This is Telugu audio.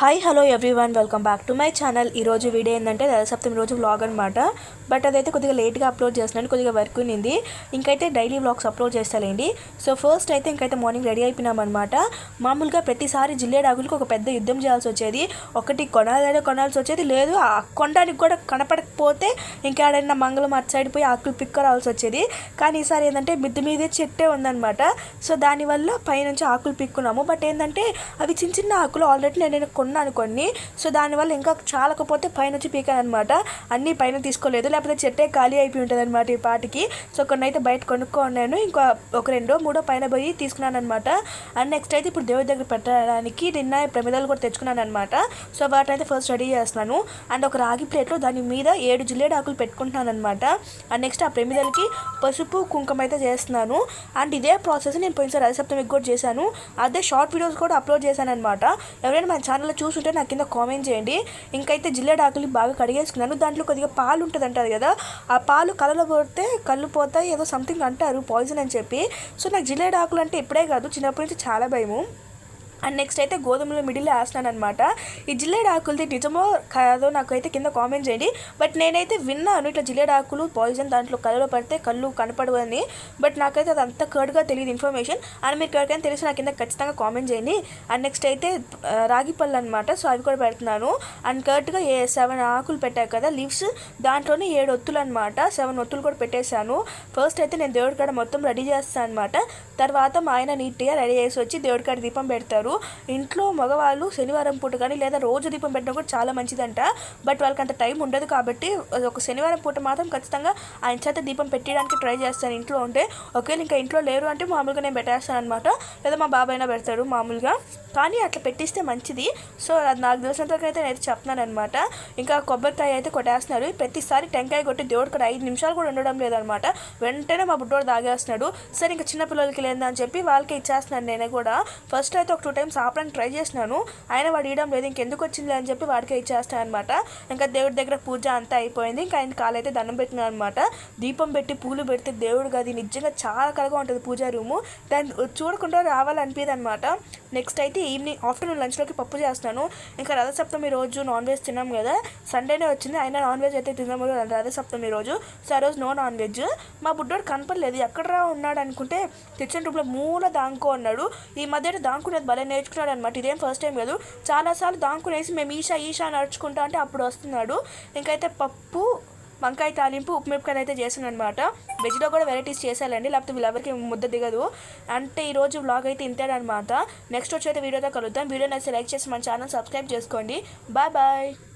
Hi hello everyone welcome back to my channel ఈరోజు వీడియో ఏంటంటే సప్తమి రోజు వ్లాగ్ అనమాట బట్ అదైతే కొద్దిగా లేట్గా అప్లోడ్ చేస్తున్నాను. కొద్దిగా వర్క్ ఉన్నింది. ఇంకైతే డైలీ వ్లాగ్స్ అప్లోడ్ చేస్తాలేండి. సో ఫస్ట్ అయితే ఇంకైతే మార్నింగ్ రెడీ అయిపోయినామన్నమాట మామూలుగా ప్రతిసారి జిల్లేడాగులకు ఒక పెద్ద యుద్ధం చేయాల్సి వచ్చేది. ఒకటి కొనాలనే కొనాల్సి వచ్చేది. లేదు ఆ కొనడానికి కూడా కనపడకపోతే ఇంకేడైనా మంగళం అటు సైడ్ పోయి ఆకులు పిక్క రావాల్సి వచ్చేది. కానీ ఈసారి ఏంటంటే మిద్దు మీదే చెట్టే ఉందన్నమాట. సో దానివల్ల పైనుంచి ఆకులు పిక్కున్నాము. బట్ ఏంటంటే అవి చిన్న చిన్న ఆకులు. ఆల్రెడీ నేను కొన్నాను కొన్ని సో దానివల్ల ఇంకా చాలకపోతే పైన వచ్చి పీకాను అనమాట అన్నీ పైన తీసుకోలేదు. లేకపోతే చెట్టే ఖాళీ అయిపోయి ఉంటుంది అనమాట ఈ పాటికి. సో కొన్ని అయితే బయట కొనుక్కున్నాను. ఇంకా ఒక రెండో మూడో పైన పోయి తీసుకున్నాను అనమాట అండ్ నెక్స్ట్ అయితే ఇప్పుడు దేవుడి దగ్గర పెట్టడానికి నిన్న ప్రమిదాలు కూడా తెచ్చుకున్నాను అనమాట సో వాటిని అయితే ఫస్ట్ రెడీ చేస్తున్నాను. అండ్ ఒక రాగి ప్లేట్లో దాని మీద ఏడు జిల్లేడు ఆకులు పెట్టుకుంటున్నాను అనమాట అండ్ నెక్స్ట్ ఆ ప్రమిదలకి పసుపు కుంకుమ అయితే చేస్తున్నాను. అండ్ ఇదే ప్రాసెస్ నేను పోయినసారి అది సప్తమికి కూడా చేశాను. అదే షార్ట్ వీడియోస్ కూడా అప్లోడ్ చేశాను అనమాట ఎవరైనా మన ఛానల్లో చూసుంటే నాకు కింద కామెంట్ చేయండి. ఇంకైతే జిల్లేడు ఆకులు బాగా కడిగేసుకున్నాను. దాంట్లో కొద్దిగా పాలు ఉంటుంది అంటారు కదా. ఆ పాలు కళ్ళలో పోతే కళ్ళు పోతాయి ఏదో సంథింగ్ అంటారు పాయిజన్ అని చెప్పి. సో నాకు జిల్లేడు ఆకులు అంటే ఇప్పుడే కాదు చిన్నప్పటి నుంచి చాలా భయము. అండ్ నెక్స్ట్ అయితే గోధుమలో మిడిల్లో వేస్తున్నాను అనమాట ఈ జిల్లేడు ఆకులది నిజమో కాదో నాకైతే కింద కామెంట్ చేయండి. బట్ నేనైతే విన్నాను ఇట్లా జిల్లేడు ఆకులు పాయిజన్ దాంట్లో కళ్ళలో పడితే కళ్ళు కనపడవు అని బట్ నాకైతే అది అంత కర్డ్గా తెలియదు ఇన్ఫర్మేషన్ అండ్ మీకు ఎవరికైనా తెలిసి నాకు కింద ఖచ్చితంగా కామెంట్ చేయండి. అండ్ నెక్స్ట్ అయితే రాగి పళ్ళు అనమాట సో అవి కూడా పెడుతున్నాను. అండ్ కరెక్ట్గా ఏ సెవెన్ ఆకులు పెట్టాయి కదా లీవ్స్ దాంట్లోనే ఏడు ఒత్తులు అనమాట సెవెన్ ఒత్తులు కూడా పెట్టేశాను. ఫస్ట్ అయితే నేను దేవుడి కాడ మొత్తం రెడీ చేస్తాను అనమాట తర్వాత మా ఆయన నీట్గా రెడీ చేసి వచ్చి దేవుడి కాడ దీపం పెడతారు. ఇంట్లో మగవాళ్ళు శనివారం పూట కానీ లేదా రోజు దీపం పెట్టడం కూడా చాలా మంచిదంట. బట్ వాళ్ళకి అంత టైం ఉండదు కాబట్టి ఒక శనివారం పూట మాత్రం ఖచ్చితంగా ఆయన చేత దీపం పెట్టడానికి ట్రై చేస్తాను ఇంట్లో ఉంటే. ఒకవేళ ఇంకా ఇంట్లో లేరు అంటే మామూలుగా నేను పెట్టేస్తాను అనమాట లేదా మా బాబాయ్ అయినా పెడతాడు మామూలుగా. కానీ అట్లా పెట్టిస్తే మంచిది. సో అది నాకు తెలిసినంతవరకు అయితే నేను చెప్తున్నాను అనమాట ఇంకా కొబ్బరికాయ అయితే కొట్టేస్తున్నారు. ప్రతిసారి టెంకాయ కొట్టి దేవుడికి కూడా ఐదు నిమిషాలు కూడా ఉండడం లేదనమాట వెంటనే మా బుడ్డోడు తాగేస్తున్నాడు. సరే ఇంకా చిన్న పిల్లలకి లేదా అని చెప్పి వాళ్ళకి ఇచ్చేస్తున్నాను నేను కూడా. ఫస్ట్ అయితే ఒక టూ టైమ్స్ ఆపడానికి ట్రై చేసినాను. ఆయన వాడు ఇవ్వడం లేదు ఇంకెందుకు వచ్చింది అని చెప్పి వాడికే ఇచ్చేస్తాను అనమాట ఇంకా దేవుడి దగ్గర పూజ అంతా అయిపోయింది. ఇంకా ఆయన కాలైతే దండం పెట్టినాను అనమాట దీపం పెట్టి పూలు పెడితే దేవుడు అది నిజంగా చాలా కలగా ఉంటుంది పూజా రూము. దాన్ని చూడకుండా రావాలనిపించదు అనమాట నెక్స్ట్ అయితే ఈవినింగ్ ఆఫ్టర్నూన్ లంచ్లోకి పప్పు చేస్తున్నాను ఇంకా రథసప్తమి రోజు నాన్ వెజ్ తిన్నాం కదా. సండేనే వచ్చింది. అయినా నాన్ వెజ్ అయితే తిన్నాము రథసప్తమి రోజు. సో ఆ రోజు నో నాన్ వెజ్. మా బుడ్డోడు కనపడలేదు. ఎక్కడరా ఉన్నాడు అనుకుంటే కిచెన్ రూమ్లో మూల దాంకో అన్నాడు. ఈ మధ్య దాంకునేది భలే నేర్చుకున్నాడు అనమాట ఇదేం ఫస్ట్ టైం కాదు. చాలాసార్లు దాంకునేసి మేము ఈషా ఈషా నడుచుకుంటా అంటే అప్పుడు వస్తున్నాడు. ఇంకైతే పప్పు వంకాయ తాలింపు ఉప్పు మిరపకాయలు అయితే చేశాను అనమాట వెజ్లో కూడా వెరైటీస్ చేసేయాలండి లేకపోతే వీళ్ళెవరికి ముద్ద దిగదు. అంటే ఈరోజు రోజు వ్లాగ్ అయితే ఇంతేనమాట నెక్స్ట్ వచ్చి అయితే వీడియోతో కలుద్దాం. వీడియో నచ్చితే లైక్ చేసి మన ఛానల్ సబ్స్క్రైబ్ చేసుకోండి. Bye bye